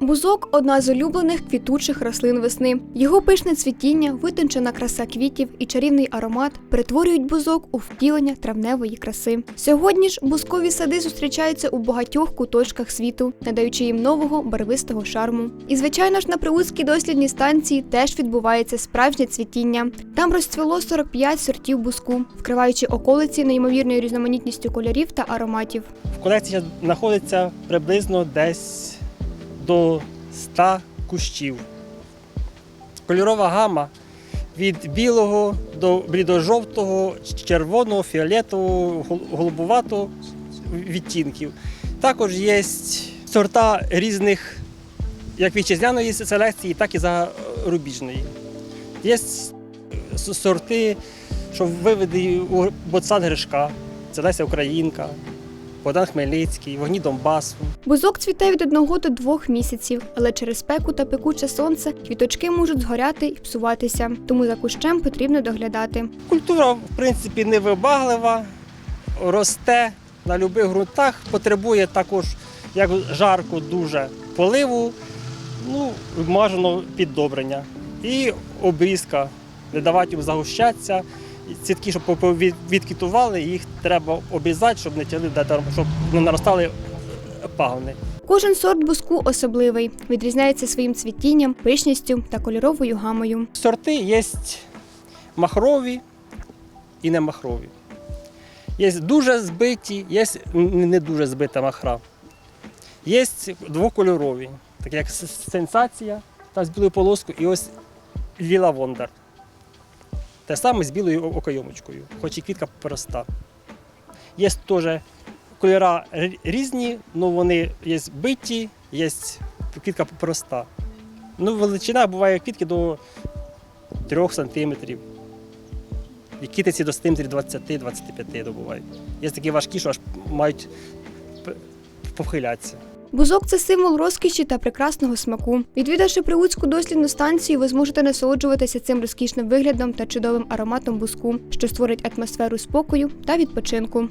Бузок одна з улюблених квітучих рослин весни. Його пишне цвітіння, витончена краса квітів і чарівний аромат перетворюють бузок у втілення травневої краси. Сьогодні ж бузкові сади зустрічаються у багатьох куточках світу, надаючи їм нового барвистого шарму. І звичайно ж на Приутській дослідній станції теж відбувається справжнє цвітіння. Там розцвіло 45 сортів бузку, вкриваючи околиці неймовірною різноманітністю кольорів та ароматів. В колекції знаходиться приблизно десь до 100 кущів. Кольорова гама від білого до блідо-жовтого, червоного, фіолетового, гол- голубуватого відтінків. Також є сорта різних як вітчизняної селекції, так і зарубіжної. Є сорти, що виведені у Боцан Гришка, це Леся Українка, Богдан Хмельницький, вогні Донбасу. Бузок цвіте від одного до двох місяців, але через спеку та пекуче сонце квіточки можуть згоряти і псуватися, тому за кущем потрібно доглядати. Культура, в принципі, невибаглива, росте на будь-яких ґрунтах, потребує також, як жарко, дуже поливу, ну, бажано піддобрення. І обрізка, не давати їм загущатися. І Цвітки, щоб попо- від- відквітували, їх треба обрізати, щоб не тягли, щоб не наростали е, пагони. Кожен сорт бузку особливий, відрізняється своїм цвітінням, пишністю та кольоровою гамою. Сорти є махрові і не махрові. Є дуже збиті, є не дуже збита махра. Є двокольорові, такі як сенсація та з білою полоскою, і ось ліла вондар. Те саме з білою о- окойомочкою, хоч і квітка проста. Є теж кольори різні, але вони є биті, є квітка проста. Ну, величина буває квітки до 3 сантиметрів. І китиці до сантиметрів 20-25 добувають. Є такі важкі, що аж мають похилятися. Бузок це символ розкіші та прекрасного смаку. Відвідавши Прилуцьку дослідну станцію, ви зможете насолоджуватися цим розкішним виглядом та чудовим ароматом бузку, що створить атмосферу спокою та відпочинку.